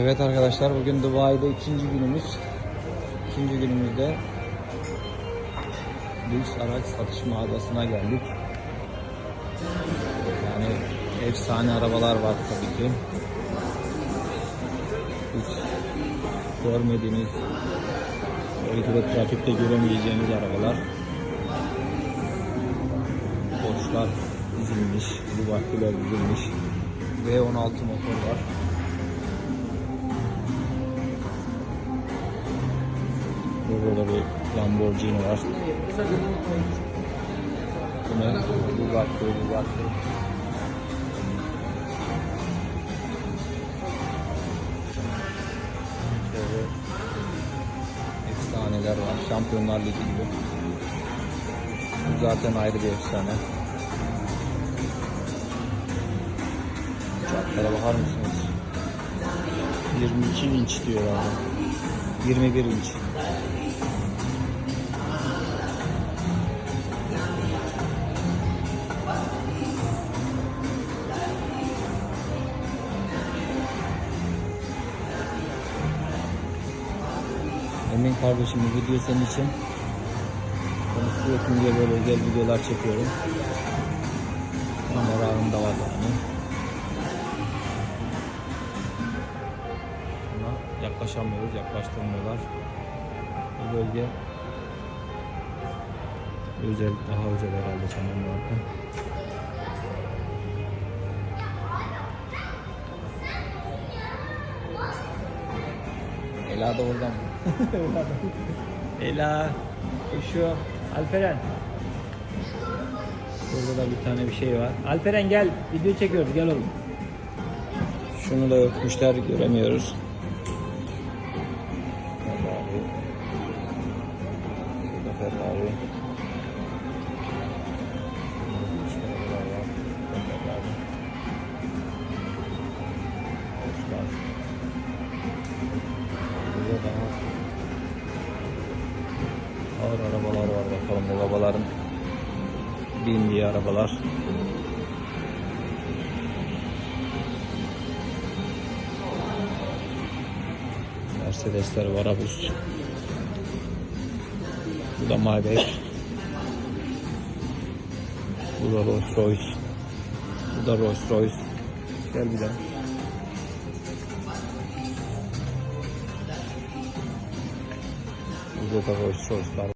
Evet arkadaşlar bugün Dubai'de ikinci günümüz. İkinci günümüzde lüks araç satış mağazasına geldik. Yani efsane arabalar var tabii ki. Hiç görmediğiniz, belki de trafikte göremeyeceğiniz arabalar. Borçlar dizilmiş, Bugatti'ler dizilmiş. V16 motor var. Burada bir Lamborghini var. Bu ne? Bugatti, Bugatti. Şöyle efsaneler var. Şampiyonlar Ligi gibi. Bu zaten ayrı bir efsane. Uçaklara bakar mısınız? 22 inç diyorlar. 21 inç. Emin kardeşim bu video senin için. Sen istiyorsun diye böyle özel videolar çekiyorum. Kameram da var yani. Ama yaklaşamıyoruz, yaklaştırmıyorlar. Bu bölge özel, daha özel herhalde marka. Ela da oradan. Ela. Şu Alperen. Burada da bir tane bir şey var. Alperen gel. Video çekiyoruz. Gel oğlum. Şunu da öpmüşler. Göremiyoruz. Ferrari. Burada Ferrari. Ağır arabalar var bakalım bu babaların bindiği arabalar. Mercedesler var abuz. Bu da Maybach. Bu da Rolls Royce. Bu da Rolls Royce. Gel bir daha. Burada da Rolls Royce'lar